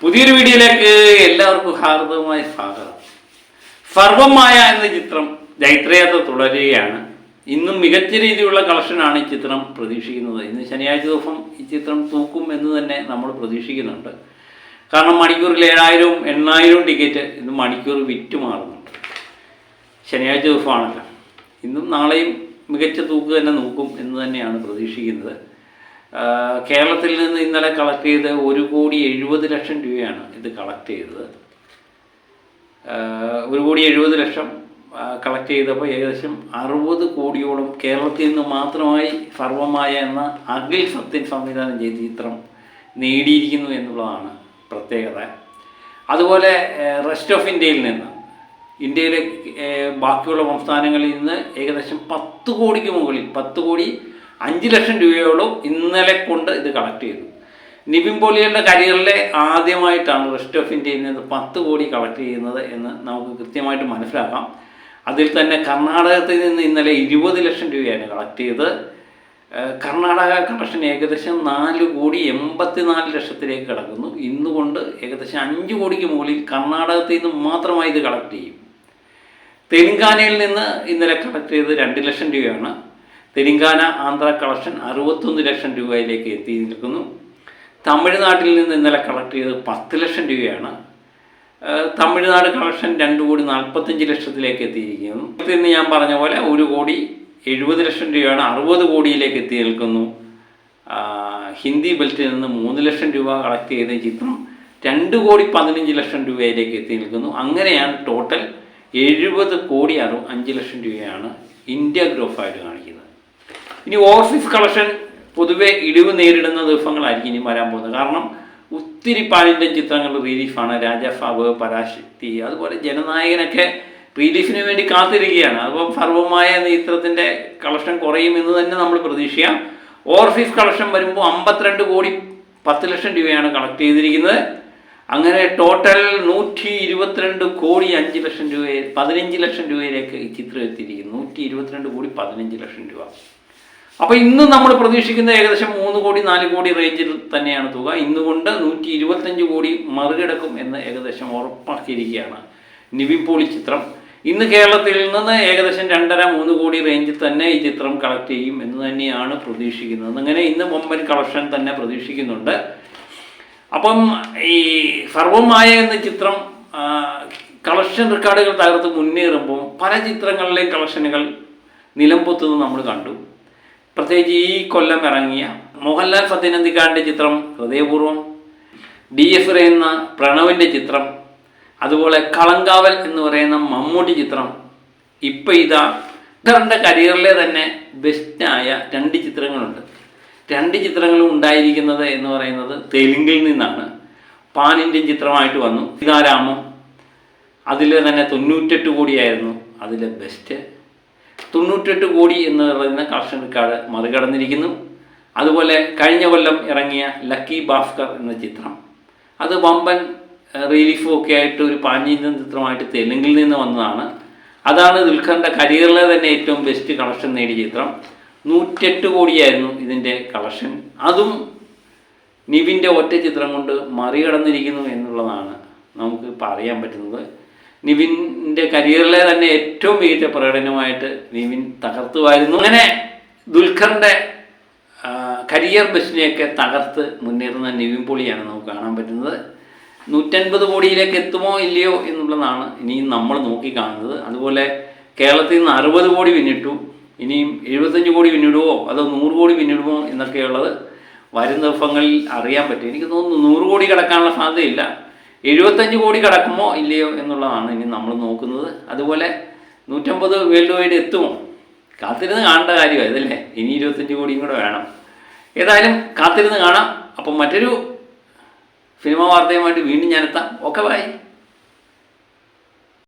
പുതിയൊരു വീഡിയോയിലേക്ക് എല്ലാവർക്കും ഹാർദവമായ സ്വാഗതം. സർവമായ എന്ന ചിത്രം ജൈത്രയാത്ര തുടരുകയാണ്. ഇന്നും മികച്ച രീതിയിലുള്ള കളക്ഷനാണ് ഈ ചിത്രം പ്രതീക്ഷിക്കുന്നത്. ഇന്ന് ശനിയാഴ്ച ദിവസം ഈ ചിത്രം തൂക്കും എന്ന് തന്നെ നമ്മൾ പ്രതീക്ഷിക്കുന്നുണ്ട്. കാരണം മണിക്കൂറിൽ ഏഴായിരവും എണ്ണായിരവും ടിക്കറ്റ് ഇന്ന് മണിക്കൂർ വിറ്റ് മാറുന്നുണ്ട്. ശനിയാഴ്ച ദിവസമാണല്ലോ. ഇന്നും നാളെയും മികച്ച തൂക്ക് തന്നെ നോക്കും എന്ന് തന്നെയാണ് പ്രതീക്ഷിക്കുന്നത്. കേരളത്തിൽ നിന്ന് ഇന്നലെ കളക്ട് ചെയ്ത് ഒരു കോടി എഴുപത് ലക്ഷം രൂപയാണ് ഇത് കളക്ട് ചെയ്തത്. ഒരു കോടി എഴുപത് ലക്ഷം കളക്ട് ചെയ്തപ്പോൾ ഏകദേശം അറുപത് കോടിയോളം കേരളത്തിൽ നിന്ന് മാത്രമായി സർവമായ എന്ന അഖിൽ സത്യൻ സംവിധാനം ചെയ്ത ചിത്രം നേടിയിരിക്കുന്നു എന്നുള്ളതാണ് പ്രത്യേകത. അതുപോലെ റെസ്റ്റ് ഓഫ് ഇന്ത്യയിൽ നിന്ന് ഇന്ത്യയിലെ ബാക്കിയുള്ള സംസ്ഥാനങ്ങളിൽ നിന്ന് ഏകദേശം പത്ത് കോടിക്ക് മുകളിൽ പത്ത് കോടി അഞ്ച് ലക്ഷം രൂപയോളം ഇന്നലെ കൊണ്ട് ഇത് കളക്ട് ചെയ്തു. നിവിൻ പോളിയുടെ കരിയറിലെ ആദ്യമായിട്ടാണ് റെസ്റ്റ് ഓഫ് ഇന്ത്യയിൽ നിന്ന് പത്ത് കോടി കളക്ട് ചെയ്യുന്നത് എന്ന് നമുക്ക് കൃത്യമായിട്ട് മനസ്സിലാക്കാം. അതിൽ തന്നെ കർണാടകത്തിൽ നിന്ന് ഇന്നലെ ഇരുപത് ലക്ഷം രൂപയാണ് കളക്ട് ചെയ്തത്. ഏഹ് കർണാടക കളക്ഷൻ ഏകദേശം നാല് കോടി എൺപത്തിനാല് ലക്ഷത്തിലേക്ക് കിടക്കുന്നു. ഇന്നുകൊണ്ട് ഏകദേശം അഞ്ച് കോടിക്ക് മുകളിൽ കർണാടകത്തിൽ നിന്ന് മാത്രമായി ഇത് കളക്ട് ചെയ്യും. തെലുങ്കാനയിൽ നിന്ന് ഇന്നലെ കളക്ട് ചെയ്തത് രണ്ട് ലക്ഷം രൂപയാണ്. തെലങ്കാന ആന്ധ്ര കളക്ഷൻ അറുപത്തൊന്ന് ലക്ഷം രൂപയിലേക്ക് എത്തി നിൽക്കുന്നു. തമിഴ്നാട്ടിൽ നിന്ന് ഇന്നലെ കളക്ട് ചെയ്തത് പത്ത് ലക്ഷം രൂപയാണ്. തമിഴ്നാട് കളക്ഷൻ രണ്ട് കോടി നാൽപ്പത്തഞ്ച് ലക്ഷത്തിലേക്ക് എത്തിയിരിക്കുന്നു. ഇന്ന് ഞാൻ പറഞ്ഞ പോലെ ഒരു കോടി എഴുപത് ലക്ഷം രൂപയാണ് അറുപത് കോടിയിലേക്ക് എത്തി നിൽക്കുന്നു. ഹിന്ദി ബെൽറ്റിൽ നിന്ന് മൂന്ന് ലക്ഷം രൂപ കളക്ട് ചെയ്ത ചിത്രം രണ്ട് കോടി പതിനഞ്ച് ലക്ഷം രൂപയിലേക്ക് എത്തി നിൽക്കുന്നു. അങ്ങനെയാണ് ടോട്ടൽ എഴുപത് കോടി അറു അഞ്ച് ലക്ഷം രൂപയാണ് ഇന്ത്യ ഗ്രൂപ്പായിട്ട് കാണിക്കുന്നത്. ഇനി ഓഫീസ് കളക്ഷൻ പൊതുവെ ഇടിവ് നേരിടുന്ന ദിവസങ്ങളായിരിക്കും ഇനി വരാൻ പോകുന്നത്. കാരണം ഒത്തിരി പാലിന്റെ ചിത്രങ്ങൾ റിലീഫാണ് രാജാസാബ് പരാശക്തി അതുപോലെ ജനനായകനൊക്കെ റിലീഫിന് വേണ്ടി കാത്തിരിക്കുകയാണ്. അപ്പോൾ സർവമായ ചിത്രത്തിന്റെ കളക്ഷൻ കുറയുമെന്ന് തന്നെ നമ്മൾ പ്രതീക്ഷിക്കാം. ഓവർസീസ് കളക്ഷൻ വരുമ്പോൾ അമ്പത്തിരണ്ട് കോടി പത്ത് ലക്ഷം രൂപയാണ് കളക്ട് ചെയ്തിരിക്കുന്നത്. അങ്ങനെ ടോട്ടൽ നൂറ്റി ഇരുപത്തിരണ്ട് കോടി അഞ്ച് ലക്ഷം രൂപ പതിനഞ്ച് ലക്ഷം രൂപയിലേക്ക് ഈ ചിത്രം എത്തിയിരിക്കുന്നു. നൂറ്റി ഇരുപത്തിരണ്ട് കോടി പതിനഞ്ച് ലക്ഷം രൂപ. അപ്പോൾ ഇന്ന് നമ്മൾ പ്രതീക്ഷിക്കുന്ന ഏകദേശം മൂന്ന് കോടി നാല് കോടി റേഞ്ചിൽ തന്നെയാണ് തുക. ഇന്നുകൊണ്ട് നൂറ്റി ഇരുപത്തഞ്ച് കോടി മറികടക്കും എന്ന് ഏകദേശം ഉറപ്പാക്കിയിരിക്കുകയാണ് നിവിൻ പോളി ചിത്രം. ഇന്ന് കേരളത്തിൽ നിന്ന് ഏകദേശം രണ്ടര മൂന്ന് കോടി റേഞ്ചിൽ തന്നെ ഈ ചിത്രം കളക്ട് ചെയ്യും എന്ന് തന്നെയാണ് പ്രതീക്ഷിക്കുന്നത്. അങ്ങനെ ഇന്ന് മുമ്പൻ കളക്ഷൻ തന്നെ പ്രതീക്ഷിക്കുന്നുണ്ട്. അപ്പം ഈ സർവമായ എന്ന ചിത്രം കളക്ഷൻ റെക്കോർഡുകൾ തകർത്ത് മുന്നേറുമ്പോൾ പല ചിത്രങ്ങളിലെയും കളക്ഷനുകൾ നിലംപൊത്തുന്നത് നമ്മൾ കണ്ടു. പ്രത്യേകിച്ച് ഈ കൊല്ലം ഇറങ്ങിയ മോഹൻലാൽ സത്യനന്ദിക്കാടിന്റെ ചിത്രം ഹൃദയപൂർവം ഡി എഫ് എന്ന പ്രണവിന്റെ ചിത്രം അതുപോലെ കളങ്കാവൽ എന്ന് പറയുന്ന മമ്മൂട്ടി ചിത്രം ഇപ്പം ഇതാ ഇതറിന്റെ കരിയറിലെ തന്നെ ബെസ്റ്റായ രണ്ട് ചിത്രങ്ങളുണ്ട്. രണ്ട് ചിത്രങ്ങളും ഉണ്ടായിരിക്കുന്നത് എന്ന് പറയുന്നത് തെലുങ്കിൽ നിന്നാണ്. പാൻ ഇന്ത്യൻ ചിത്രമായിട്ട് വന്നു. സീതാരാമം അതിൽ തന്നെ തൊണ്ണൂറ്റെട്ട് കോടിയായിരുന്നു അതിലെ ബെസ്റ്റ് തൊണ്ണൂറ്റെട്ട് കോടി എന്ന് പറയുന്ന കളക്ഷൻ റെക്കോർഡ് മറികടന്നിരിക്കുന്നു. അതുപോലെ കഴിഞ്ഞ കൊല്ലം ഇറങ്ങിയ ലക്കി ഭാസ്കർ എന്ന ചിത്രം. അത് വമ്പൻ റിലീഫും ഒക്കെ ആയിട്ട് ഒരു പാഞ്ചീന്തൻ ചിത്രമായിട്ട് തെലുങ്കിൽ നിന്ന് വന്നതാണ്. അതാണ് ദുൽഖറിന്റെ കരിയറിലെ തന്നെ ഏറ്റവും ബെസ്റ്റ് കളക്ഷൻ നേടിയ ചിത്രം. നൂറ്റെട്ട് കോടിയായിരുന്നു ഇതിന്റെ കളക്ഷൻ അതും നിവിന്റെ ഒറ്റ ചിത്രം കൊണ്ട് മറികടന്നിരിക്കുന്നു എന്നുള്ളതാണ് നമുക്ക് പറയാൻ പറ്റുന്നത്. നിവിന്റെ കരിയറിലെ തന്നെ ഏറ്റവും മികച്ച പ്രകടനമായിട്ട് നിവിൻ തകർത്തുമായിരുന്നു. അങ്ങനെ ദുൽഖറിന്റെ കരിയർ ബസ്സിനെയൊക്കെ തകർത്ത് മുന്നേറുന്ന നിവിൻ പൊളിയാണ് നമുക്ക് കാണാൻ പറ്റുന്നത്. നൂറ്റൻപത് കോടിയിലേക്ക് എത്തുമോ ഇല്ലയോ എന്നുള്ളതാണ് ഇനിയും നമ്മൾ നോക്കി കാണുന്നത് അതുപോലെ കേരളത്തിൽ നിന്ന് അറുപത് കോടി പിന്നിട്ടു ഇനിയും എഴുപത്തഞ്ച് കോടി പിന്നിടുമോ അതോ നൂറ് കോടി പിന്നിടുമോ എന്നൊക്കെയുള്ളത് വരും ദിവസങ്ങളിൽ അറിയാൻ പറ്റും. എനിക്ക് തോന്നുന്നു നൂറ് കോടി കിടക്കാനുള്ള സാധ്യതയില്ല. എഴുപത്തഞ്ച് കോടി കടക്കുമോ ഇല്ലയോ എന്നുള്ളതാണ് ഇനി നമ്മൾ നോക്കുന്നത്. അതുപോലെ നൂറ്റമ്പത് വേൾഡ് വൈഡ് എത്തുമോ? കാത്തിരുന്ന് കാണേണ്ട കാര്യമാണ് ഇതല്ലേ? ഇനി ഇരുപത്തഞ്ച് കോടിയും കൂടെ വേണം. ഏതായാലും കാത്തിരുന്ന് കാണാം. അപ്പം മറ്റൊരു സിനിമ വാർത്തയുമായിട്ട് വീണ്ടും ഞാനെത്താം ഓക്കെ ബൈ.